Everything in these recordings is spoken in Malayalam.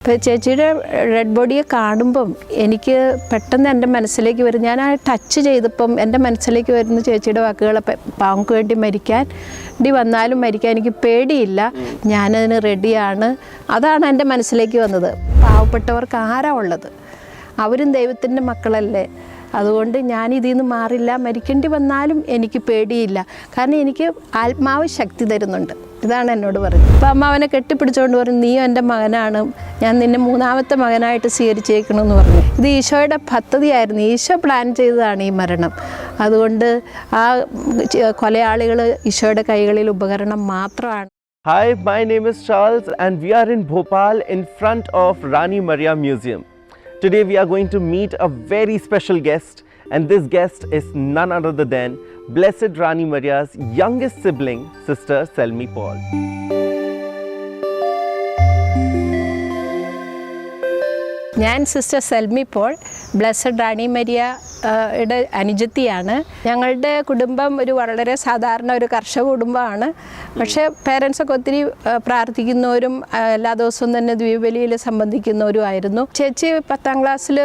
ഇപ്പോൾ ചേച്ചിയുടെ റെഡ് ബോഡിയെ കാണുമ്പം എനിക്ക് പെട്ടെന്ന് എന്റെ മനസ്സിലേക്ക് വരും. ഞാൻ ആ ടച്ച് ചെയ്തപ്പം എന്റെ മനസ്സിലേക്ക് വരുന്ന ചേച്ചിയുടെ വാക്കുകൾ പാവങ്ങൾക്ക് വേണ്ടി മരിക്കാൻ ഡി വന്നാലും മരിക്കാൻ എനിക്ക് പേടിയില്ല. ഞാനതിന് റെഡിയാണ് അതാണ് എന്റെ മനസ്സിലേക്ക് വന്നത്. പാവപ്പെട്ടവർക്ക് ആരാ ഉള്ളത്? അവരും ദൈവത്തിന്റെ മക്കളല്ലേ. അതുകൊണ്ട് ഞാൻ ഇതിൽ നിന്ന് മാറില്ല. മരിക്കേണ്ടി വന്നാലും എനിക്ക് പേടിയില്ല. കാരണം എനിക്ക് ആത്മാവ് ശക്തി തരുന്നുണ്ട്. ഇതാണ് എന്നോട് പറഞ്ഞത് അപ്പം അമ്മ അവനെ കെട്ടിപ്പിടിച്ചുകൊണ്ട് പറഞ്ഞു നീ എന്റെ മകനാണ്. ഞാൻ നിന്നെ മൂന്നാമത്തെ മകനായിട്ട് സ്വീകരിച്ചേക്കണമെന്ന് പറഞ്ഞു. ഇത് ഈശോയുടെ പദ്ധതിയായിരുന്നു. ഈശോ പ്ലാൻ ചെയ്തതാണ് ഈ മരണം. അതുകൊണ്ട് ആ കൊലയാളികൾ ഈശോയുടെ കൈകളിൽ ഉപകരണം മാത്രമാണ്. Hi, my name is Charles, and we are in Bhopal in front of Rani Maria Museum. Today, we are going to meet a very special guest, and this guest is none other than Blessed Rani Maria's youngest sibling, Sister Selmi Paul. ഞാൻ sister Selmi Paul blessed Rani Maria യുടെ അനുജത്തിയാണ്. ഞങ്ങളുടെ കുടുംബം ഒരു വളരെ സാധാരണ ഒരു കർഷക കുടുംബമാണ്. പക്ഷേ പേരൻസൊക്കെ ഒത്തിരി പ്രാർത്ഥിക്കുന്നവരും എല്ലാ ദിവസവും തന്നെ ദ്വീപലിയിൽ സംബന്ധിക്കുന്നവരും ആയിരുന്നു. ചേച്ചി പത്താം ക്ലാസ്സിൽ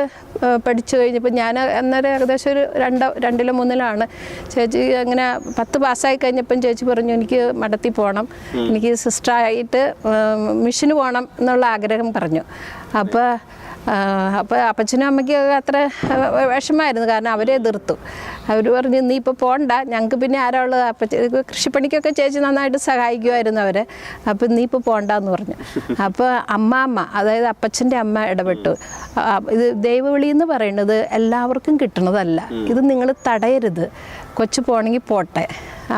പഠിച്ചു കഴിഞ്ഞപ്പോൾ ഞാൻ അന്നേരം ഏകദേശം ഒരു രണ്ടോ രണ്ടിലോ മൂന്നിലാണ്. ചേച്ചി അങ്ങനെ പത്ത് പാസ്സായി കഴിഞ്ഞപ്പം ചേച്ചി പറഞ്ഞു എനിക്ക് മഠത്തിൽ പോകണം. എനിക്ക് സിസ്റ്ററായിട്ട് മിഷന് പോകണം എന്നുള്ള ആഗ്രഹം പറഞ്ഞു. അപ്പോൾ അപ്പോൾ അപ്പച്ചനും അമ്മയ്ക്കും അത്ര വിഷമമായിരുന്നു. കാരണം അവരെ എതിർത്തു. അവർ പറഞ്ഞു നീ ഇപ്പോൾ പോകണ്ട ഞങ്ങൾക്ക് പിന്നെ ആരാ ഉള്ളത്? അപ്പച്ച കൃഷിപ്പണിക്കൊക്കെ ചേച്ചി നന്നായിട്ട് സഹായിക്കുമായിരുന്നു അവരെ. അപ്പം നീ ഇപ്പോൾ പോകണ്ടെന്ന് പറഞ്ഞു. അപ്പോൾ അമ്മാമ്മ അതായത് അപ്പച്ചന്റെ അമ്മ ഇടപെട്ടു. ഇത് ദൈവവിളി എന്ന് പറയുന്നത് എല്ലാവർക്കും കിട്ടണതല്ല. ഇത് നിങ്ങൾ തടയരുത്. കൊച്ചു പോകണമെങ്കിൽ പോട്ടെ.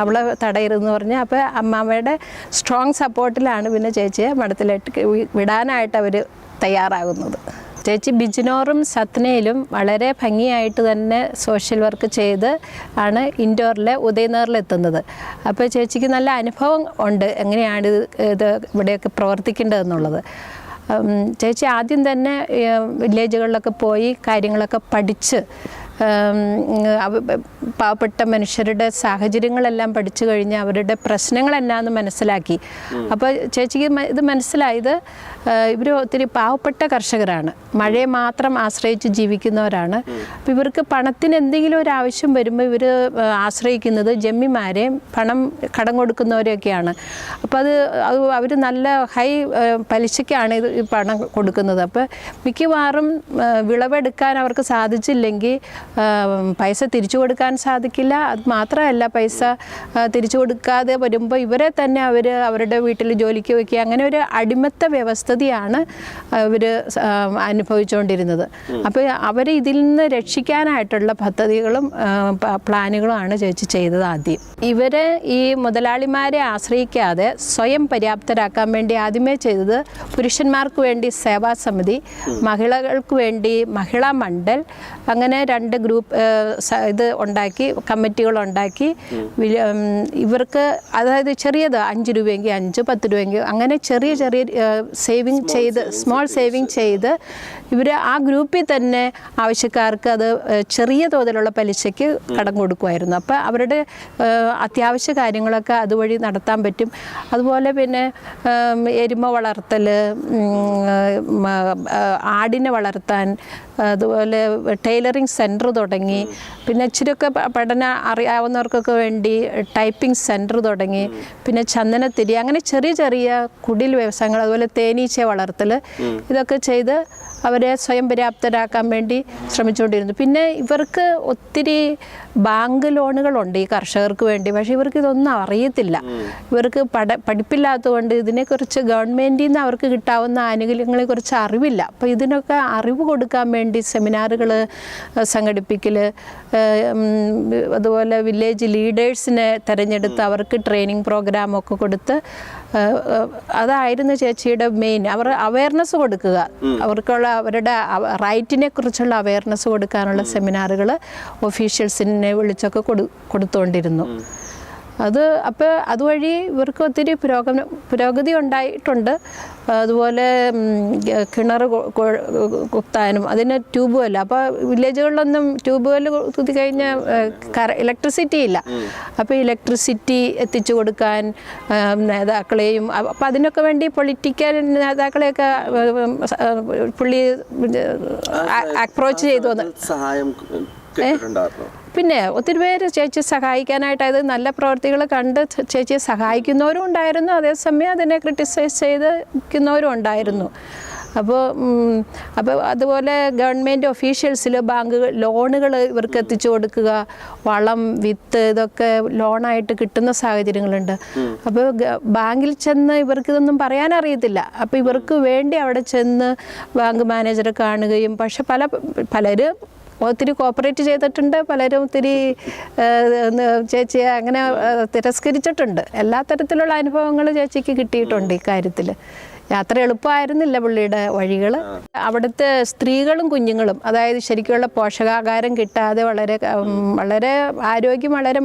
അവളെ തടയരുതെന്ന് പറഞ്ഞ് അപ്പോൾ അമ്മാമ്മയുടെ സ്ട്രോങ് സപ്പോർട്ടിലാണ് പിന്നെ ചേച്ചിയെ മഠത്തിലേക്ക് വിടാനായിട്ട് അവർ തയ്യാറാകുന്നത്. ചേച്ചി ബിജിനോറും സത്നയിലും വളരെ ഭംഗിയായിട്ട് തന്നെ സോഷ്യൽ വർക്ക് ചെയ്ത് ആണ് ഇൻഡോറിലെ ഉദയനഗറിലെത്തുന്നത് അപ്പോൾ ചേച്ചിക്ക് നല്ല അനുഭവം ഉണ്ട് എങ്ങനെയാണ് ഇത് ഇത് ഇവിടെയൊക്കെ പ്രവർത്തിക്കേണ്ടതെന്നുള്ളത്. ചേച്ചി ആദ്യം തന്നെ വില്ലേജുകളിലൊക്കെ പോയി കാര്യങ്ങളൊക്കെ പഠിച്ച് പാവപ്പെട്ട മനുഷ്യരുടെ സാഹചര്യങ്ങളെല്ലാം പഠിച്ചു കഴിഞ്ഞ് അവരുടെ പ്രശ്നങ്ങൾ എന്നാന്ന് മനസ്സിലാക്കി. അപ്പോൾ ചേച്ചിക്ക് ഇത് മനസ്സിലായത് ഇവർ ഒത്തിരി പാവപ്പെട്ട കർഷകരാണ്. മഴയെ മാത്രം ആശ്രയിച്ച് ജീവിക്കുന്നവരാണ്. അപ്പോൾ ഇവർക്ക് പണത്തിന് എന്തെങ്കിലും ഒരു ആവശ്യം വരുമ്പോൾ ഇവർ ആശ്രയിക്കുന്നത് ജമ്മിമാരെയും പണം കടം കൊടുക്കുന്നവരെയൊക്കെയാണ്. അപ്പോൾ അത് അവർ നല്ല ഹൈ പലിശയ്ക്കാണ് ഇത് ഈ പണം കൊടുക്കുന്നത്. അപ്പോൾ മിക്കവാറും വിളവെടുക്കാൻ അവർക്ക് സാധിച്ചില്ലെങ്കിൽ പൈസ തിരിച്ചു കൊടുക്കാൻ സാധിക്കില്ല. അത് മാത്രമല്ല പൈസ തിരിച്ചു കൊടുക്കാതെ വരുമ്പോൾ ഇവരെ തന്നെ അവർ അവരുടെ വീട്ടിൽ ജോലിക്ക് വയ്ക്കുക അങ്ങനെ ഒരു അടിമത്ത വ്യവസ്ഥതയാണ് അവർ അനുഭവിച്ചുകൊണ്ടിരുന്നത് അപ്പോൾ അവർ ഇതിൽ നിന്ന് രക്ഷിക്കാനായിട്ടുള്ള പദ്ധതികളും പ്ലാനുകളുമാണ് ചേച്ചി ചെയ്തത് ആദ്യം. ഇവരെ ഈ മുതലാളിമാരെ ആശ്രയിക്കാതെ സ്വയം പര്യാപ്തരാക്കാൻ വേണ്ടി ആദ്യമേ ചെയ്തത് പുരുഷന്മാർക്ക് വേണ്ടി സേവാ സമിതി മഹിളകൾക്ക് വേണ്ടി മഹിളാ മണ്ഡൽ അങ്ങനെ രണ്ട് ഗ്രൂപ്പ് ഏഹ്, സ- ഇത് ഉണ്ടാക്കി കമ്മിറ്റികൾ ഉണ്ടാക്കി ഇവർക്ക് അതായത് ചെറിയത് അഞ്ച് രൂപയെങ്കിൽ അഞ്ച് പത്ത് രൂപയെങ്കിൽ അങ്ങനെ ചെറിയ ചെറിയ സേവിങ് ചെയ്ത് സ്മോൾ സേവിങ് ചെയ്ത് ഇവർ ആ ഗ്രൂപ്പിൽ തന്നെ ആവശ്യക്കാർക്ക് അത് ചെറിയ തോതിലുള്ള പലിശയ്ക്ക് കടം കൊടുക്കുമായിരുന്നു. അപ്പോൾ അവരുടെ അത്യാവശ്യ കാര്യങ്ങളൊക്കെ അതുവഴി നടത്താൻ പറ്റും. അതുപോലെ പിന്നെ എരുമ വളർത്തൽ ആടിനെ വളർത്താൻ അതുപോലെ ടൈലറിങ് സെന്റർ തുടങ്ങി. പിന്നെ ഇച്ചിരിയൊക്കെ പഠന അറിയാവുന്നവർക്കൊക്കെ വേണ്ടി ടൈപ്പിംഗ് സെന്റർ തുടങ്ങി. പിന്നെ ചന്ദനത്തിരി അങ്ങനെ ചെറിയ ചെറിയ കുടിൽ വ്യവസായങ്ങൾ അതുപോലെ തേനീച്ച വളർത്തൽ ഇതൊക്കെ ചെയ്ത് അവരെ സ്വയം പര്യാപ്തരാക്കാൻ വേണ്ടി ശ്രമിച്ചുകൊണ്ടിരുന്നു. പിന്നെ ഇവർക്ക് ഒത്തിരി ബാങ്ക് ലോണുകളുണ്ട് ഈ കർഷകർക്ക് വേണ്ടി. പക്ഷെ ഇവർക്ക് ഇതൊന്നും അറിയത്തില്ല. ഇവർക്ക് പഠ പഠിപ്പില്ലാത്തതുകൊണ്ട് ഇതിനെക്കുറിച്ച് ഗവൺമെന്റിൽ നിന്ന് അവർക്ക് കിട്ടാവുന്ന ആനുകൂല്യങ്ങളെക്കുറിച്ച് അറിവില്ല. അപ്പോൾ ഇതിനൊക്കെ അറിവ് കൊടുക്കാൻ വേണ്ടി സെമിനാറുകൾ സംഘടിപ്പിക്കൽ അതുപോലെ വില്ലേജ് ലീഡേഴ്സിനെ തിരഞ്ഞെടുത്ത് അവർക്ക് ട്രെയിനിങ് പ്രോഗ്രാമൊക്കെ കൊടുത്ത് അതായിരുന്നു ചേച്ചിയുടെ മെയിൻ അവർ അവയർനെസ് കൊടുക്കുക. അവർക്കുള്ള അവരുടെ റൈറ്റിനെ കുറിച്ചുള്ള അവയർനെസ് കൊടുക്കാനുള്ള സെമിനാറുകൾ ഒഫീഷ്യൽസിനെ വിളിച്ചൊക്കെ കൊടു കൊടുത്തുകൊണ്ടിരുന്നു അത് അപ്പോൾ അതുവഴി ഇവർക്ക് ഒത്തിരി പുരോഗമന പുരോഗതി ഉണ്ടായിട്ടുണ്ട്. അതുപോലെ കിണർ കുത്താനും അതിന് ട്യൂബ് വെല്ല് അപ്പോൾ വില്ലേജുകളിലൊന്നും ട്യൂബ് വെല്ല് കുത്തി കഴിഞ്ഞാൽ കറ ഇലക്ട്രിസിറ്റി ഇല്ല. അപ്പോൾ ഇലക്ട്രിസിറ്റി എത്തിച്ചു കൊടുക്കാൻ നേതാക്കളെയും അപ്പം അതിനൊക്കെ വേണ്ടി പൊളിറ്റിക്കൽ നേതാക്കളെയൊക്കെ പുള്ളി അപ്രോച്ച് ചെയ്തു സഹായം പിന്നെ ഒത്തിരി പേര് ചേച്ചി സഹായിക്കാനായിട്ട് അത് നല്ല പ്രവൃത്തികൾ കണ്ട് ചേച്ചിയെ സഹായിക്കുന്നവരും ഉണ്ടായിരുന്നു. അതേസമയം അതിനെ ക്രിട്ടിസൈസ് ചെയ്തിരിക്കുന്നവരും ഉണ്ടായിരുന്നു. അപ്പോൾ അപ്പോൾ അതുപോലെ ഗവൺമെന്റ് ഒഫീഷ്യൽസിൽ ബാങ്കുകൾ ലോണുകൾ ഇവർക്ക് എത്തിച്ചു കൊടുക്കുക വളം വിത്ത് ഇതൊക്കെ ലോണായിട്ട് കിട്ടുന്ന സാഹചര്യങ്ങളുണ്ട്. അപ്പോൾ ബാങ്കിൽ ചെന്ന് ഇവർക്ക് ഇതൊന്നും പറയാൻ അറിയത്തില്ല. അപ്പോൾ ഇവർക്ക് വേണ്ടി അവിടെ ചെന്ന് ബാങ്ക് മാനേജറെ കാണുകയും പക്ഷെ പല പലരും ഒത്തിരി കോപ്പറേറ്റ് ചെയ്തിട്ടുണ്ട് പലരും ഒത്തിരി ചേച്ചി അങ്ങനെ തിരസ്കരിച്ചിട്ടുണ്ട്. എല്ലാ തരത്തിലുള്ള അനുഭവങ്ങൾ ചേച്ചിക്ക് കിട്ടിയിട്ടുണ്ട് ഇക്കാര്യത്തിൽ യാത്ര എളുപ്പമായിരുന്നില്ല പുള്ളിയുടെ വഴികൾ. അവിടുത്തെ സ്ത്രീകളും കുഞ്ഞുങ്ങളും അതായത് ശരിക്കുള്ള പോഷകാഹാരം കിട്ടാതെ വളരെ വളരെ ആരോഗ്യം വളരെ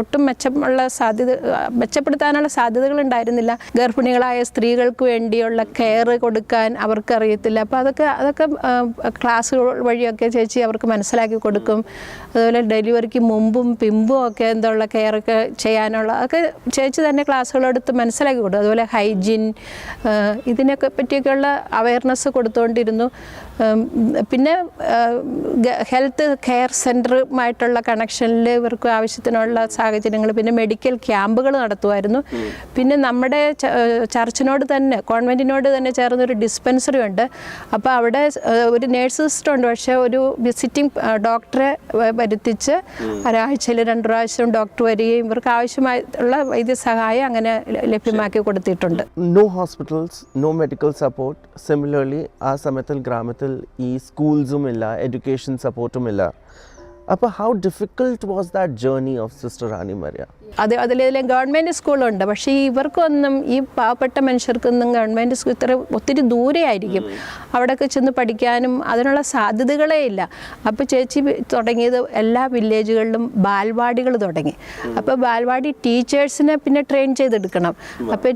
ഒട്ടും മെച്ചമുള്ള സാധ്യത മെച്ചപ്പെടുത്താനുള്ള സാധ്യതകൾ ഉണ്ടായിരുന്നില്ല. ഗർഭിണികളായ സ്ത്രീകൾക്ക് വേണ്ടിയുള്ള കെയർ കൊടുക്കാൻ അവർക്ക് അറിയത്തില്ല അപ്പോൾ അതൊക്കെ അതൊക്കെ ക്ലാസ്സുകൾ വഴിയൊക്കെ ചേച്ചി അവർക്ക് മനസ്സിലാക്കി കൊടുക്കും. അതുപോലെ ഡെലിവറിക്ക് മുമ്പും പിമ്പും ഒക്കെ എന്തുള്ള കെയറൊക്കെ ചെയ്യാനുള്ള അതൊക്കെ ചേച്ചി തന്നെ ക്ലാസ്സുകളെടുത്ത് മനസ്സിലാക്കി കൊടുക്കും. അതുപോലെ ഹൈജീൻ ഇതിനൊക്കെ പറ്റിയൊക്കെയുള്ള അവയർനെസ് കൊടുത്തുകൊണ്ടിരുന്നു പിന്നെ ഹെൽത്ത് കെയർ സെന്ററുമായിട്ടുള്ള കണക്ഷനിൽ ഇവർക്ക് ആവശ്യത്തിനുള്ള സാഹചര്യങ്ങൾ പിന്നെ മെഡിക്കൽ ക്യാമ്പുകൾ നടത്തുമായിരുന്നു. പിന്നെ നമ്മുടെ ചർച്ചിനോട് തന്നെ കോൺവെന്റിനോട് തന്നെ ചേർന്നൊരു ഡിസ്പെൻസറി ഉണ്ട്. അപ്പോൾ അവിടെ ഒരു നേഴ്സ് ഉണ്ട്. പക്ഷേ ഒരു വിസിറ്റിംഗ് ഡോക്ടറെ വരുത്തിച്ച് ഒരാഴ്ചയിൽ രണ്ട് പ്രാവശ്യം ഡോക്ടർ വരികയും ഇവർക്ക് ആവശ്യമായിട്ടുള്ള വൈദ്യസഹായം അങ്ങനെ ലഭ്യമാക്കി കൊടുത്തിട്ടുണ്ട്. No hospitals no medical support similarly ആ സമയത്തിൽ ഗ്രാമത്തിൽ ഈ സ്കൂൾസും ഇല്ല എഡ്യൂക്കേഷൻ സപ്പോർട്ടും ഇല്ല അപ്പോൾ how difficult was that journey of sister Rani Maria അത് അതിലേതിലും ഗവൺമെന്റ് സ്കൂളുണ്ട്. പക്ഷേ ഇവർക്കൊന്നും ഈ പാവപ്പെട്ട മനുഷ്യർക്കൊന്നും ഗവൺമെന്റ് സ്കൂൾ ഇത്ര ഒത്തിരി ദൂരെ ആയിരിക്കും അവിടെയൊക്കെ ചെന്ന് പഠിക്കാനും അതിനുള്ള സാധ്യതകളേ ഇല്ല. അപ്പോൾ ചേച്ചി തുടങ്ങിയത് എല്ലാ വില്ലേജുകളിലും ബാൽവാടികൾ തുടങ്ങി. അപ്പോൾ ബാൽവാടി ടീച്ചേഴ്സിനെ പിന്നെ ട്രെയിൻ ചെയ്തെടുക്കണം. അപ്പോൾ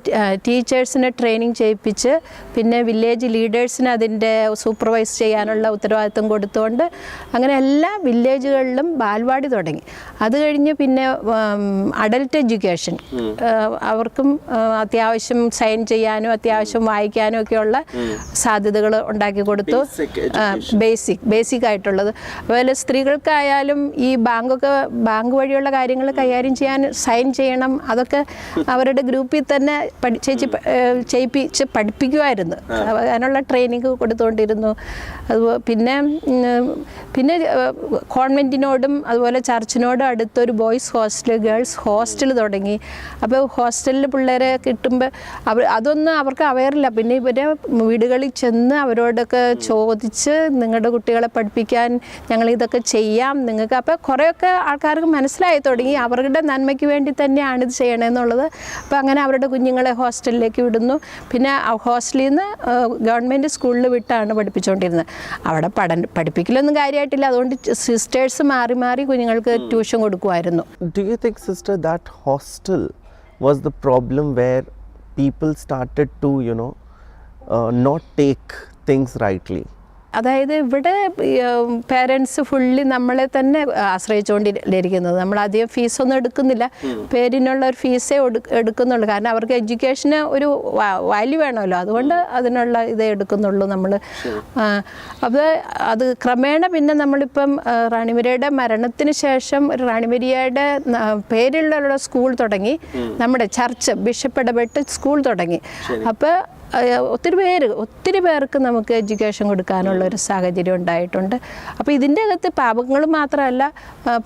ടീച്ചേഴ്സിനെ ട്രെയിനിങ് ചെയ്യിപ്പിച്ച് പിന്നെ വില്ലേജ് ലീഡേഴ്സിന് അതിന്റെ സൂപ്പർവൈസ് ചെയ്യാനുള്ള ഉത്തരവാദിത്വം കൊടുത്തുകൊണ്ട് അങ്ങനെ എല്ലാ വില്ലേജുകളിലും ബാൽവാടി തുടങ്ങി. അത് കഴിഞ്ഞ് പിന്നെ അഡൽട്ട് എഡ്യൂക്കേഷൻ. അവർക്കും അത്യാവശ്യം സൈൻ ചെയ്യാനും അത്യാവശ്യം വായിക്കാനും ഒക്കെയുള്ള സാധ്യതകൾ ഉണ്ടാക്കി കൊടുത്തു. ബേസിക് ബേസിക് ആയിട്ടുള്ളത്. അതുപോലെ സ്ത്രീകൾക്കായാലും ഈ ബാങ്കൊക്കെ ബാങ്ക് വഴിയുള്ള കാര്യങ്ങൾ കൈകാര്യം ചെയ്യാൻ സൈൻ ചെയ്യണം. അതൊക്കെ അവരുടെ ഗ്രൂപ്പിൽ തന്നെ ചേച്ചി ചെയ്യിപ്പിച്ച് പഠിപ്പിക്കുമായിരുന്നു. അതിനുള്ള ട്രെയിനിങ് കൊടുത്തുകൊണ്ടിരുന്നു. അതുപോലെ പിന്നെ പിന്നെ കോൺവെന്റിനോടും അതുപോലെ ചർച്ചിനോടും അടുത്തൊരു ബോയ്സ് ഹോസ്റ്റൽ ഗേൾസ് ഹോസ്റ്റൽ തുടങ്ങി. അപ്പോൾ ഹോസ്റ്റലിൽ പിള്ളേരെ കിട്ടുമ്പോൾ അവർ അതൊന്നും അവർക്ക് അവയറില്ല പിന്നെ ഇവരെ വീടുകളിൽ ചെന്ന് അവരോടൊക്കെ ചോദിച്ച് നിങ്ങളുടെ കുട്ടികളെ പഠിപ്പിക്കാൻ ഞങ്ങൾ ഇതൊക്കെ ചെയ്യാം നിങ്ങൾക്ക്. അപ്പോൾ കുറേയൊക്കെ ആൾക്കാർക്ക് മനസ്സിലായി തുടങ്ങി. അവരുടെ നന്മയ്ക്ക് വേണ്ടി തന്നെയാണ് ഇത് ചെയ്യണമെന്നുള്ളത് അപ്പോൾ അങ്ങനെ അവരുടെ കുഞ്ഞുങ്ങളെ ഹോസ്റ്റലിലേക്ക് വിടുന്നു. പിന്നെ ഹോസ്റ്റലിൽ നിന്ന് ഗവൺമെന്റ് സ്കൂളിൽ വിട്ടാണ് പഠിപ്പിച്ചുകൊണ്ടിരുന്നത് അവിടെ പഠന പഠിപ്പിക്കലൊന്നും കാര്യമായിട്ടില്ല അതുകൊണ്ട് സിസ്റ്റേഴ്സ് മാറി മാറി കുഞ്ഞുങ്ങൾക്ക് ട്യൂഷൻ കൊടുക്കുമായിരുന്നു do you think sister, that hostel was the problem where people started to, you know, uh, not take things rightly? അതായത് ഇവിടെ പേരൻസ് ഫുള്ളി നമ്മളെ തന്നെ ആശ്രയിച്ചുകൊണ്ടിരിക്കുന്നത് നമ്മൾ അധികം ഫീസൊന്നും എടുക്കുന്നില്ല. പേരിനുള്ള ഒരു ഫീസേ എടുക്കുന്നുള്ളൂ. കാരണം അവർക്ക് എഡ്യൂക്കേഷന് ഒരു വാല്യൂ വേണമല്ലോ. അതുകൊണ്ട് അതിനുള്ള ഇതേ എടുക്കുന്നുള്ളൂ നമ്മൾ അത് അത് ക്രമേണ പിന്നെ നമ്മളിപ്പം റാണിമരിയുടെ മരണത്തിന് ശേഷം ഒരു റാണിമരിയയുടെ ന- പേരിലുള്ള സ്കൂൾ തുടങ്ങി. നമ്മുടെ ചർച്ച് ബിഷപ്പ് ഇടപെട്ട് സ്കൂൾ തുടങ്ങി. അപ്പോൾ ഒത്തിരി പേര് ഒത്തിരി പേർക്ക് നമുക്ക് എഡ്യൂക്കേഷൻ കൊടുക്കാനുള്ള ഒരു സാഹചര്യം ഉണ്ടായിട്ടുണ്ട്. അപ്പോൾ ഇതിന്റെ അകത്ത് പാപങ്ങൾ മാത്രമല്ല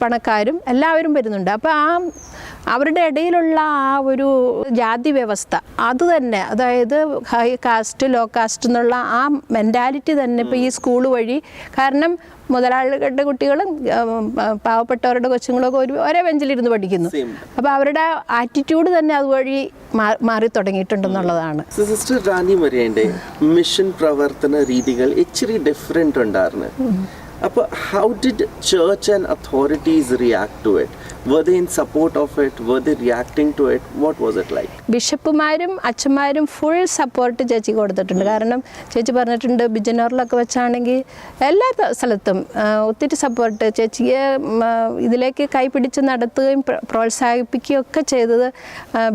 പണക്കാരും എല്ലാവരും വരുന്നുണ്ട്. അപ്പോൾ ആ അവരുടെ ഇടയിലുള്ള ആ ഒരു ജാതി വ്യവസ്ഥ. അത് തന്നെ. അതായത് ഹൈ കാസ്റ്റ് ലോ കാസ്റ്റ് എന്നുള്ള ആ മെന്റാലിറ്റി തന്നെ ഇപ്പോൾ ഈ സ്കൂൾ വഴി. കാരണം മുതലാളികളുടെ കുട്ടികളും പാവപ്പെട്ടവരുടെ കൊച്ചുങ്ങളൊക്കെ ഒരു ഒരേ ബെഞ്ചിലിരുന്ന് പഠിക്കുന്നു. അപ്പോൾ അവരുടെ ആറ്റിറ്റ്യൂഡ് തന്നെ അതുവഴി മാറി തുടങ്ങിയിട്ടുണ്ടെന്നുള്ളതാണ് സിസ്റ്റർ റാണി മരിയന്റെ മിഷൻ പ്രവർത്തന രീതികൾ ഇച്ചിരി ഡിഫറെന്റ് ഉണ്ടായിരുന്നു. അപ്പോൾ how did church and authorities react to it Were they in support of it? Were they reacting to it? What was it like? ബിഷപ്പുമാരും അച്ഛന്മാരും ഫുൾ സപ്പോർട്ട് ചേച്ചി കൊടുത്തിട്ടുണ്ട് കാരണം ചേച്ചി പറഞ്ഞിട്ടുണ്ട് ബിജനോറിലൊക്കെ വെച്ചാണെങ്കിൽ എല്ലാ സ്ഥലത്തും ഒത്തിരി സപ്പോർട്ട് ചേച്ചിയെ ഇതിലേക്ക് കൈപിടിച്ച് നടത്തുകയും പ്രോത്സാഹിപ്പിക്കുകയും ഒക്കെ ചെയ്തത്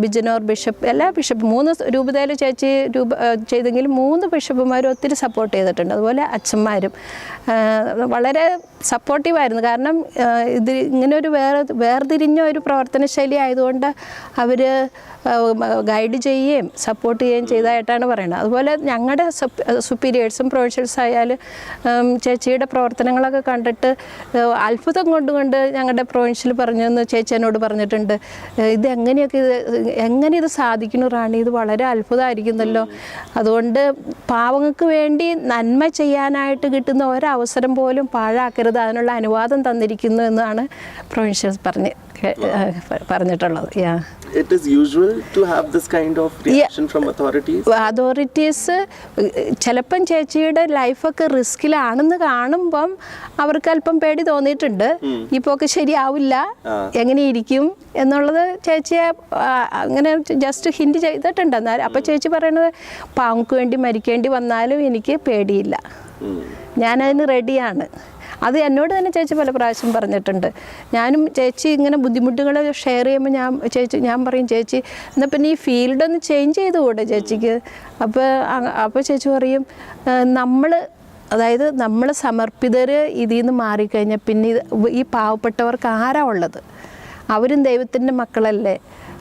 ബിജനോർ ബിഷപ്പ് എല്ലാ ബിഷപ്പ് മൂന്ന് രൂപതയിൽ ചേച്ചി രൂപ ചെയ്തെങ്കിലും മൂന്ന് ബിഷപ്പുമാരും ഒത്തിരി സപ്പോർട്ട് ചെയ്തിട്ടുണ്ട് അതുപോലെ അച്ഛന്മാരും വളരെ സപ്പോർട്ടീവായിരുന്നു കാരണം ഇത് ഇങ്ങനെ ഒരു വേറെ വേർതിരിഞ്ഞ ഒരു പ്രവർത്തന ശൈലി ആയതുകൊണ്ട് അവർ ഗൈഡ് ചെയ്യുകയും സപ്പോർട്ട് ചെയ്യുകയും ചെയ്തതായിട്ടാണ് പറയുന്നത്. അതുപോലെ ഞങ്ങളുടെ സുപ്പീരിയേഴ്സും പ്രൊവിൻഷ്യൽസ് ആയാലും ചേച്ചിയുടെ പ്രവർത്തനങ്ങളൊക്കെ കണ്ടിട്ട് അത്ഭുതം കൊണ്ടുകൊണ്ട് ഞങ്ങളുടെ പ്രൊവിൻഷ്യൽ പറഞ്ഞെന്ന് ചേച്ചി എന്നോട് പറഞ്ഞിട്ടുണ്ട് ഇത് എങ്ങനെയൊക്കെ ഇത് എങ്ങനെ ഇത് സാധിക്കുന്നു റാണി? ഇത് വളരെ അത്ഭുതമായിരിക്കുന്നല്ലോ അതുകൊണ്ട് പാവങ്ങൾക്ക് വേണ്ടി നന്മ ചെയ്യാനായിട്ട് കിട്ടുന്ന ഒരവസരം പോലും പാഴാക്കരുത്. അതിനുള്ള അനുവാദം തന്നിരിക്കുന്നു എന്നാണ് പ്രൊവിൻഷ്യൽസ് പറഞ്ഞ് പറഞ്ഞിട്ടുള്ളത്. Yeah It is usual to have this kind of reaction yeah. from authorities. Authorities ചിലപ്പം ചേച്ചിയുടെ ലൈഫൊക്കെ റിസ്കിലാണെന്ന് കാണുമ്പം അവർക്ക് അല്പം പേടി തോന്നിയിട്ടുണ്ട്. ഈ പോക്ക് ശരിയാവില്ല. എങ്ങനെ ഇരിക്കും എന്നുള്ളത് ചേച്ചിയെ അങ്ങനെ ജസ്റ്റ് ഹിൻഡ് ചെയ്തിട്ടുണ്ട് എന്നാൽ അപ്പോൾ ചേച്ചി പറയണത് പാവങ്ങൾക്ക് വേണ്ടി മരിക്കേണ്ടി വന്നാലും എനിക്ക് പേടിയില്ല. ഞാനതിന് റെഡിയാണ് അത് എന്നോട് തന്നെ ചേച്ചി പല പ്രാവശ്യം പറഞ്ഞിട്ടുണ്ട്. ഞാനും ചേച്ചി ഇങ്ങനെ ബുദ്ധിമുട്ടുകൾ ഷെയർ ചെയ്യുമ്പോൾ ഞാൻ ചേച്ചി ഞാൻ പറയും ചേച്ചി എന്നാൽ പിന്നെ ഈ ഫീൽഡ് ഒന്ന് ചേഞ്ച് ചെയ്ത് കൂടെ ചേച്ചിക്ക് അപ്പോൾ അപ്പോൾ ചേച്ചി പറയും നമ്മൾ അതായത് നമ്മൾ സമർപ്പിതർ ഇതിൽ നിന്ന് മാറിക്കഴിഞ്ഞാൽ പിന്നെ ഇത് ഈ പാവപ്പെട്ടവർക്ക് ആരാ ഉള്ളത്? അവരും ദൈവത്തിന്റെ മക്കളല്ലേ.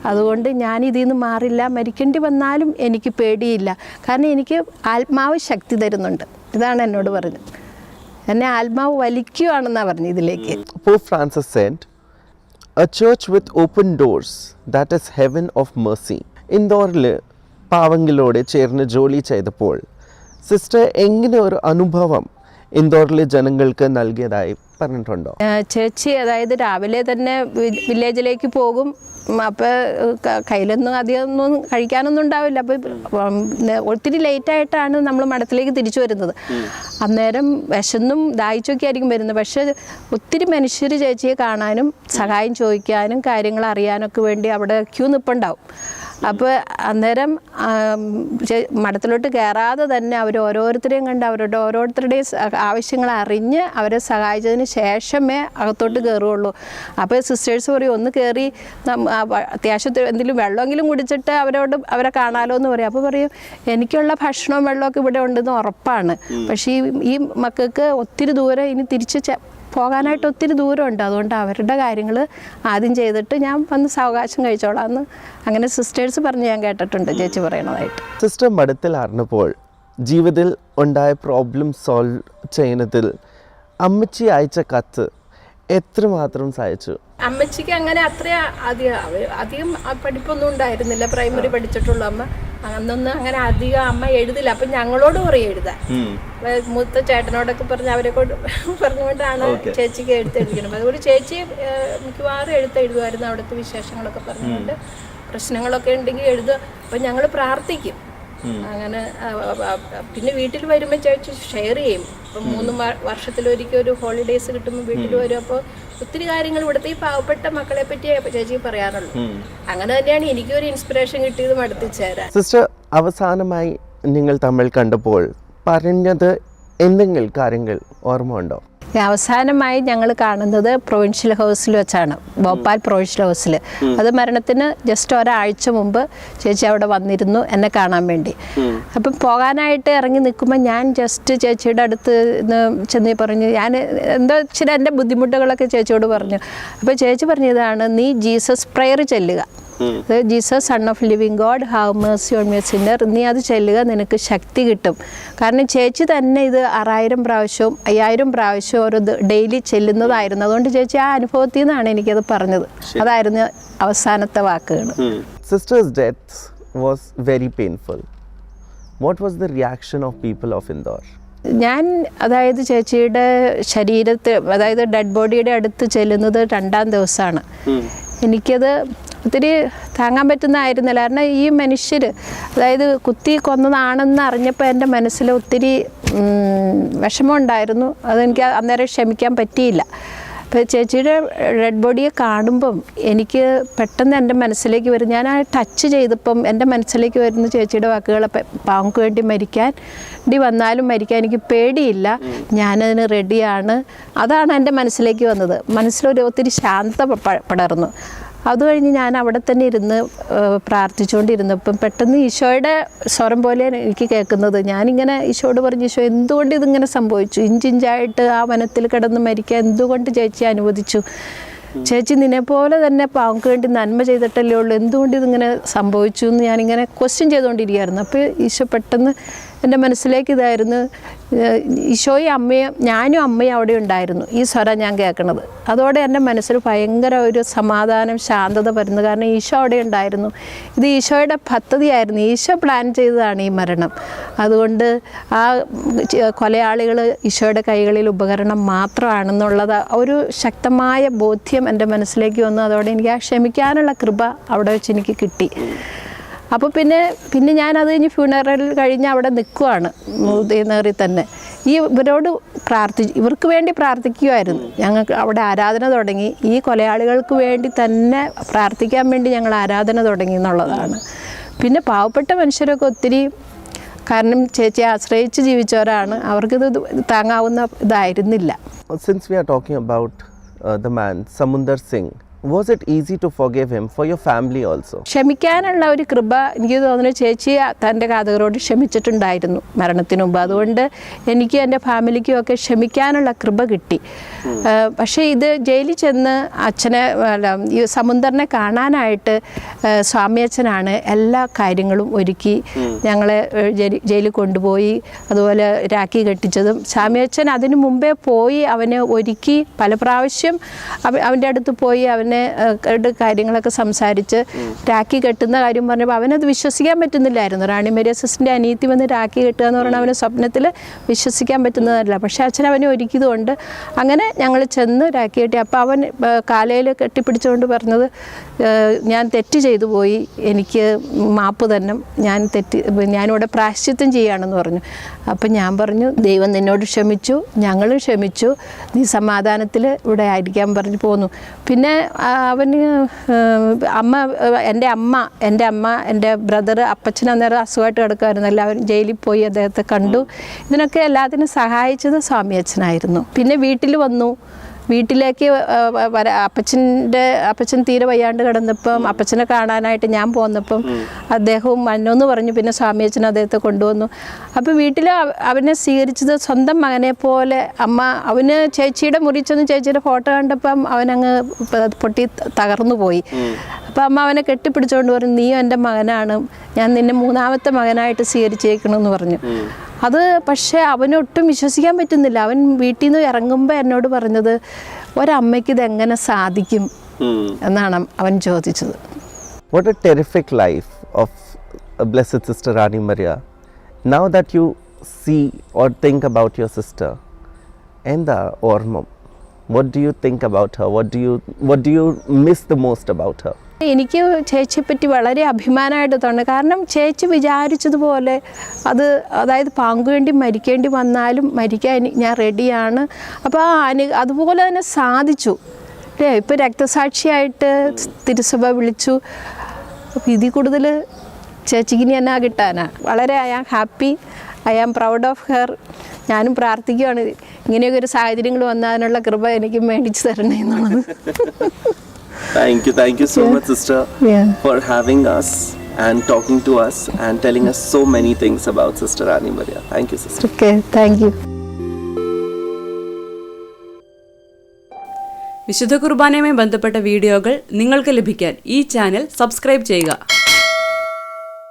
അതുകൊണ്ട് ഞാൻ ഇതിൽ നിന്ന് മാറില്ല മരിക്കേണ്ടി വന്നാലും എനിക്ക് പേടിയില്ല. കാരണം എനിക്ക് ആത്മാവ് ശക്തി തരുന്നുണ്ട്. ഇതാണ് എന്നോട് പറഞ്ഞത്. എന്നെ ആത്മാവ് വലിക്കുകയാണെന്നാണ് പറഞ്ഞു ഇതിലേക്ക്. Pope Francis saint a church with open doors that is heaven of mercy ഇൻഡോറിൽ പാവങ്ങളോട് ചേർന്ന് ജോലി ചെയ്തപ്പോൾ സിസ്റ്റർ എങ്ങനെ ഒരു അനുഭവം ഇൻഡോറിലെ ജനങ്ങൾക്ക് നൽകിയതായി പറഞ്ഞിട്ടുണ്ടോ? ചേച്ചി അതായത് രാവിലെ തന്നെ വില്ലേജിലേക്ക് പോകും. അപ്പോൾ കയ്യിലൊന്നും അധികം ഒന്നും കഴിക്കാനൊന്നും ഉണ്ടാവില്ല. അപ്പോൾ ഒത്തിരി ലേറ്റായിട്ടാണ് നമ്മൾ മഠത്തിലേക്ക് തിരിച്ചു വരുന്നത്. അന്നേരം വിശന്നും ദാഹിച്ചൊക്കെ ആയിരിക്കും വരുന്നത്. പക്ഷേ ഒത്തിരി മനുഷ്യർ ചേച്ചിയെ കാണാനും സഹായം ചോദിക്കാനും കാര്യങ്ങൾ അറിയാനൊക്കെ വേണ്ടി അവിടെ ക്യൂ നിൽപ്പുണ്ടാവും അപ്പോൾ അന്നേരം മഠത്തിലോട്ട് കയറാതെ തന്നെ അവർ ഓരോരുത്തരെയും കണ്ട് അവരുടെ ഓരോരുത്തരുടെയും ആവശ്യങ്ങൾ അറിഞ്ഞ് അവരെ സഹായിച്ചതിന് ശേഷമേ അകത്തോട്ട് കയറുകയുള്ളൂ അപ്പോൾ സിസ്റ്റേഴ്സ് പറയും ഒന്ന് കയറി അത്യാവശ്യത്തിൽ എന്തെങ്കിലും വെള്ളമെങ്കിലും കുടിച്ചിട്ട് അവരോട് അവരെ കാണാലോ എന്ന് പറയും. അപ്പോൾ പറയും എനിക്കുള്ള ഭക്ഷണവും വെള്ളമൊക്കെ ഇവിടെ ഉണ്ടെന്ന് ഉറപ്പാണ്. പക്ഷേ ഈ മക്കൾക്ക് ഒത്തിരി ദൂരം ഇനി തിരിച്ച് പോകാനായിട്ട് ഒത്തിരി ദൂരമുണ്ട്. അതുകൊണ്ട് അവരുടെ കാര്യങ്ങൾ ആദ്യം ചെയ്തിട്ട് ഞാൻ വന്ന് സാവകാശം കഴിച്ചോളാം എന്ന് അങ്ങനെ സിസ്റ്റേഴ്സ് പറഞ്ഞ് ഞാൻ കേട്ടിട്ടുണ്ട് ചേച്ചി പറയണതായിട്ട്. സിസ്റ്റർ മഠത്തിൽ അറിഞ്ഞപ്പോൾ ജീവിതത്തിൽ ഉണ്ടായ പ്രോബ്ലം സോൾവ് ചെയ്യുന്നതിൽ അമ്മച്ചി അയച്ച കത്ത് എത്രമാത്രം സഹായിച്ചു അമ്മച്ചിക്ക് അങ്ങനെ അത്ര അധികം അധികം പഠിപ്പൊന്നും ഉണ്ടായിരുന്നില്ല. പ്രൈമറി പഠിച്ചിട്ടുള്ള അമ്മ. അന്നൊന്നും അങ്ങനെ അധികം അമ്മ എഴുതില്ല. അപ്പൊ ഞങ്ങളോട് കുറേ എഴുതാൻ. മുത്ത ചേട്ടനോടൊക്കെ പറഞ്ഞ് അവരെ കൊണ്ട് പറഞ്ഞുകൊണ്ടാണ് ചേച്ചിക്ക് എഴുത്തെഴുതിക്കണം അതുകൊണ്ട് ചേച്ചി മിക്കവാറും എഴുത്തെഴുതുമായിരുന്നു അവിടുത്തെ വിശേഷങ്ങളൊക്കെ പറഞ്ഞുകൊണ്ട്. പ്രശ്നങ്ങളൊക്കെ ഉണ്ടെങ്കിൽ എഴുതുക അപ്പം ഞങ്ങൾ പ്രാർത്ഥിക്കും. അങ്ങനെ പിന്നെ വീട്ടിൽ വരുമ്പോൾ ചേച്ചി ഷെയർ ചെയ്യും. ഇപ്പം മൂന്ന് വർഷത്തിലൊരിക്കൽ ഒരു ഹോളിഡേയ്സ് കിട്ടുമ്പോൾ വീട്ടിൽ വരും. അപ്പോൾ ഒത്തിരി കാര്യങ്ങൾ ഇവിടുത്തെ ഈ പാവപ്പെട്ട മക്കളെ പറ്റി ചേച്ചി പറയാറുള്ളൂ അങ്ങനെ തന്നെയാണ് എനിക്കൊരു ഇൻസ്പിറേഷൻ കിട്ടിയത് മടുത്തിച്ചേരാൻ സിസ്റ്റർ അവസാനമായി നിങ്ങൾ തമ്മിൽ കണ്ടപ്പോൾ പറഞ്ഞത് എന്തെങ്കിലും കാര്യങ്ങൾ ഓർമ്മ ഉണ്ടോ അവസാനമായി ഞങ്ങൾ കാണുന്നത് പ്രൊവിൻഷ്യൽ ഹൗസിൽ വെച്ചാണ്. ഭോപ്പാൽ പ്രൊവിൻഷ്യൽ ഹൗസിൽ അത് മരണത്തിന് ജസ്റ്റ് ഒരാഴ്ച മുമ്പ് ചേച്ചി അവിടെ വന്നിരുന്നു എന്നെ കാണാൻ വേണ്ടി. അപ്പം പോകാനായിട്ട് ഇറങ്ങി നിൽക്കുമ്പോൾ ഞാൻ ജസ്റ്റ് ചേച്ചിയുടെ അടുത്ത് നിന്ന് ചെന്ന് പറഞ്ഞു ഞാൻ എന്തോ ഇച്ചിരി എന്റെ ബുദ്ധിമുട്ടുകളൊക്കെ ചേച്ചിയോട് പറഞ്ഞു. അപ്പോൾ ചേച്ചി പറഞ്ഞതാണ് നീ ജീസസ് പ്രയർ ചെല്ലുക. Jesus son of living God have mercy on your sinner നീ അത് ചെല്ലുക നിനക്ക് ശക്തി കിട്ടും. കാരണം ചേച്ചി തന്നെ ഇത് ആറായിരം പ്രാവശ്യവും അയ്യായിരം പ്രാവശ്യവും ഓരോ ഡെയിലി ചെല്ലുന്നതായിരുന്നു. അതുകൊണ്ട് ചേച്ചി ആ അനുഭവത്തിൽ നിന്നാണ് എനിക്കത് പറഞ്ഞത്. അതായിരുന്നു അവസാനത്തെ വാക്കുകൾ. Sister's death was very painful what was the reaction of people of Indore ഞാൻ അതായത് ചേച്ചിയുടെ ശരീരത്തെ അതായത് ഡെഡ് ബോഡിയുടെ അടുത്ത് ചെല്ലുന്നത് രണ്ടാം ദിവസമാണ്. എനിക്കത് ഒത്തിരി താങ്ങാൻ പറ്റുന്നതായിരുന്നില്ല. കാരണം ഈ മനുഷ്യർ അതായത് കുത്തി കൊന്നതാണെന്ന് അറിഞ്ഞപ്പോൾ എന്റെ മനസ്സിൽ ഒത്തിരി വിഷമമുണ്ടായിരുന്നു. അതെനിക്ക് അന്നേരം ക്ഷമിക്കാൻ പറ്റിയില്ല. അപ്പോൾ ചേച്ചിയുടെ ഡെഡ് ബോഡിയെ കാണുമ്പം എനിക്ക് പെട്ടെന്ന് എന്റെ മനസ്സിലേക്ക് വരും. ഞാൻ ആ ടച്ച് ചെയ്തപ്പം എന്റെ മനസ്സിലേക്ക് വരുന്ന ചേച്ചിയുടെ വാക്കുകൾ പാവങ്ങൾക്ക് വേണ്ടി മരിക്കാൻ ഡി വന്നാലും മരിക്കാൻ എനിക്ക് പേടിയില്ല. ഞാനതിന് റെഡിയാണ് അതാണ് എന്റെ മനസ്സിലേക്ക് വന്നത്. മനസ്സിലൊരു ഒത്തിരി ശാന്ത പടർന്നു. അത് കഴിഞ്ഞ് ഞാൻ അവിടെ തന്നെ ഇരുന്ന് പ്രാർത്ഥിച്ചുകൊണ്ടിരുന്നപ്പം പെട്ടെന്ന് ഈശോയുടെ സ്വരം പോലെ എനിക്ക് കേൾക്കുന്നത്. ഞാനിങ്ങനെ ഈശോയോട് പറഞ്ഞു ഈശോ എന്തുകൊണ്ട് ഇതിങ്ങനെ സംഭവിച്ചു? ഇഞ്ചിഞ്ചായിട്ട് ആ വനത്തിൽ കിടന്ന് മരിക്കാൻ എന്തുകൊണ്ട് ചേച്ചി അനുവദിച്ചു? ചേച്ചി നിന്നെ പോലെ തന്നെ പാവങ്ങൾക്ക് വേണ്ടി നന്മ ചെയ്തിട്ടല്ലേ ഉള്ളൂ. എന്തുകൊണ്ട് ഇതിങ്ങനെ സംഭവിച്ചു? എന്ന് ഞാനിങ്ങനെ ക്വസ്റ്റ്യൻ ചെയ്തുകൊണ്ടിരിക്കുകയായിരുന്നു. അപ്പോൾ ഈശോ പെട്ടെന്ന് എന്റെ മനസ്സിലേക്ക് ഇതായിരുന്നു ഈശോയും അമ്മയും ഞാനും അമ്മയും അവിടെ ഉണ്ടായിരുന്നു. ഈ സ്വരം ഞാൻ കേൾക്കണത്. അതോടെ എന്റെ മനസ്സിൽ ഭയങ്കര ഒരു സമാധാനം ശാന്തത വരുന്നു കാരണം ഈശോ അവിടെ ഉണ്ടായിരുന്നു. ഇത് ഈശോയുടെ പദ്ധതിയായിരുന്നു. ഈശോ പ്ലാൻ ചെയ്തതാണ് ഈ മരണം. അതുകൊണ്ട് ആ കൊലയാളികൾ ഈശോയുടെ കൈകളിൽ ഉപകരണം മാത്രമാണെന്നുള്ളത് ഒരു ശക്തമായ ബോധ്യം എന്റെ മനസ്സിലേക്ക് വന്നു. അതോടെ എനിക്ക് ആ ക്ഷമിക്കാനുള്ള കൃപ അവിടെ വെച്ച് എനിക്ക് കിട്ടി. അപ്പോൾ പിന്നെ പിന്നെ ഞാൻ അത് കഴിഞ്ഞ് ഫ്യൂണറൽ കഴിഞ്ഞ് അവിടെ നിൽക്കുവാണ് നേറി തന്നെ. ഈ ഇവരോട് പ്രാർത്ഥി ഇവർക്ക് വേണ്ടി പ്രാർത്ഥിക്കുമായിരുന്നു ഞങ്ങൾക്ക് അവിടെ ആരാധന തുടങ്ങി. ഈ കൊലയാളികൾക്ക് വേണ്ടി തന്നെ പ്രാർത്ഥിക്കാൻ വേണ്ടി ഞങ്ങൾ ആരാധന തുടങ്ങി എന്നുള്ളതാണ്. പിന്നെ പാവപ്പെട്ട മനുഷ്യരൊക്കെ ഒത്തിരി കാരണം ചേച്ചിയെ ആശ്രയിച്ച് ജീവിച്ചവരാണ്. അവർക്കിത് താങ്ങാവുന്ന ഇതായിരുന്നില്ല. Since we are talking about the man Samundar Samundar Singh, it easy to forgive him for your family also? ക്ഷമിക്കാനുള്ള ഒരു കൃപ എനിക്ക് തോന്നുന്നു ചേച്ചി തന്റെ കാതകരോട് ക്ഷമിച്ചിട്ടുണ്ടായിരുന്നു മരണത്തിന് മുമ്പ്. അതുകൊണ്ട് എനിക്ക് എന്റെ ഫാമിലിക്കും ഒക്കെ ക്ഷമിക്കാനുള്ള കൃപ കിട്ടി. പക്ഷേ ഇത് ജയിലിൽ ചെന്ന് അച്ഛനെ അല്ല ഈ സമുദ്രനെ കാണാനായിട്ട് സ്വാമി അച്ഛനാണ് എല്ലാ കാര്യങ്ങളും ഒരുക്കി ഞങ്ങളെ ജയിലിൽ കൊണ്ടുപോയി അതുപോലെ രാഖി കെട്ടിച്ചതും. സ്വാമി അച്ഛൻ അതിനു മുമ്പേ പോയി അവനെ ഒരുക്കി. പല പ്രാവശ്യം അവന്റെ അടുത്ത് പോയി അവനെ ആയിട്ട് കാര്യങ്ങളൊക്കെ സംസാരിച്ച് രാഖി കെട്ടുന്ന കാര്യം പറഞ്ഞപ്പോൾ അവനത് വിശ്വസിക്കാൻ പറ്റുന്നില്ലായിരുന്നു. റാണി മേരി സിസ്റ്ററിന്റെ അനിയത്തി വന്ന് രാഖി കെട്ടുക എന്ന് പറഞ്ഞാൽ അവന് സ്വപ്നത്തിൽ വിശ്വസിക്കാൻ പറ്റുന്നതല്ല. പക്ഷേ അച്ഛൻ അവനെ ഒരുക്കിയതുകൊണ്ട് അങ്ങനെ ഞങ്ങൾ ചെന്ന് രാഖി കെട്ടി. അപ്പോൾ അവൻ കാലയിൽ കെട്ടിപ്പിടിച്ചുകൊണ്ട് പറഞ്ഞത് ഞാൻ തെറ്റ് ചെയ്തു പോയി എനിക്ക് മാപ്പ് തന്നെ ഞാൻ തെറ്റ് ഞാനിവിടെ പ്രാശ്ചിത്യം ചെയ്യുകയാണെന്ന് പറഞ്ഞു. അപ്പം ഞാൻ പറഞ്ഞു ദൈവം നിന്നോട് ക്ഷമിച്ചു ഞങ്ങളും ക്ഷമിച്ചു നീ സമാധാനത്തിൽ ഇവിടെ ആയിരിക്കാൻ പറഞ്ഞു പോന്നു. പിന്നെ അവന് അമ്മ എന്റെ അമ്മ എന്റെ അമ്മ എന്റെ ബ്രദർ അപ്പച്ചൻ അന്നേരം അസുഖമായിട്ട് കിടക്കുമായിരുന്നു എല്ലാവരും ജയിലിൽ പോയി അദ്ദേഹത്തെ കണ്ടു. ഇതിനൊക്കെ എല്ലാത്തിനും സഹായിച്ചത് സ്വാമി അച്ഛനായിരുന്നു പിന്നെ വീട്ടിൽ വന്നു. വീട്ടിലേക്ക് വര അപ്പച്ചന്റെ അപ്പച്ചൻ തീരെ വയ്യാണ്ട് കിടന്നപ്പം അപ്പച്ചനെ കാണാനായിട്ട് ഞാൻ പോന്നപ്പം അദ്ദേഹവും മനോന്ന് പറഞ്ഞു പിന്നെ സ്വാമി അച്ഛൻ അദ്ദേഹത്തെ കൊണ്ടുവന്നു. അപ്പോൾ വീട്ടിൽ അവനെ സ്വീകരിച്ചത് സ്വന്തം മകനെ പോലെ അമ്മ അവന് ചേച്ചിയുടെ മുറി ചെന്ന് ചേച്ചിയുടെ ഫോട്ടോ കണ്ടപ്പം അവനങ്ങ് പൊട്ടി തകർന്നു പോയി. അപ്പോൾ അമ്മ അവനെ കെട്ടിപ്പിടിച്ചുകൊണ്ട് പറഞ്ഞു നീയും എന്റെ മകനാണ്. ഞാൻ നിന്നെ മൂന്നാമത്തെ മകനായിട്ട് സ്വീകരിച്ചേക്കണമെന്ന് പറഞ്ഞു. അത് പക്ഷേ അവനൊട്ടും വിശ്വസിക്കാൻ പറ്റുന്നില്ല അവൻ വീട്ടിൽ നിന്ന് ഇറങ്ങുമ്പോൾ എന്നോട് പറഞ്ഞത് ഒരമ്മയ്ക്ക് ഇതെങ്ങനെ സാധിക്കും എന്നാണ് അവൻ ചോദിച്ചത് What a terrific life of uh, Blessed Sister Rani Maria. Now that you see or think about your sister and the Ormam, what do you think about her? What do you what do you miss the most about her? എനിക്ക് ചേച്ചിയെ പറ്റി വളരെ അഭിമാനമായിട്ട് തോന്നുന്നു കാരണം ചേച്ചി വിചാരിച്ചതുപോലെ അത് അതായത് പാങ്കു വേണ്ടി മരിക്കേണ്ടി വന്നാലും മരിക്കാൻ ഞാൻ റെഡിയാണ്. അപ്പോൾ ആ അനു അതുപോലെ തന്നെ സാധിച്ചു. അല്ലേ? ഇപ്പോൾ രക്തസാക്ഷിയായിട്ട് തിരുസഭ വിളിച്ചു. ഇതിൽ കൂടുതൽ ചേച്ചിക്ക് ഇനി എന്നാ കിട്ടാനാ? വളരെ I am happy. I am proud of her. ഞാനും പ്രാർത്ഥിക്കുകയാണ് ഇങ്ങനെയൊക്കെ ഒരു സാഹചര്യങ്ങൾ വന്നതിനുള്ള കൃപ എനിക്കും മേടിച്ചു തരണേ എന്നുള്ളത്. Thank you, thank you so much, sister, Yeah. for having us and talking to us and telling us so many things about Sister Rani Maria. Thank you, sister. Okay, thank you. You വിശുദ്ധ കുർബാനയുമായി ബന്ധപ്പെട്ട വീഡിയോകൾ നിങ്ങൾക്ക് ലഭിക്കാൻ ഈ ചാനൽ സബ്സ്ക്രൈബ് ചെയ്യുക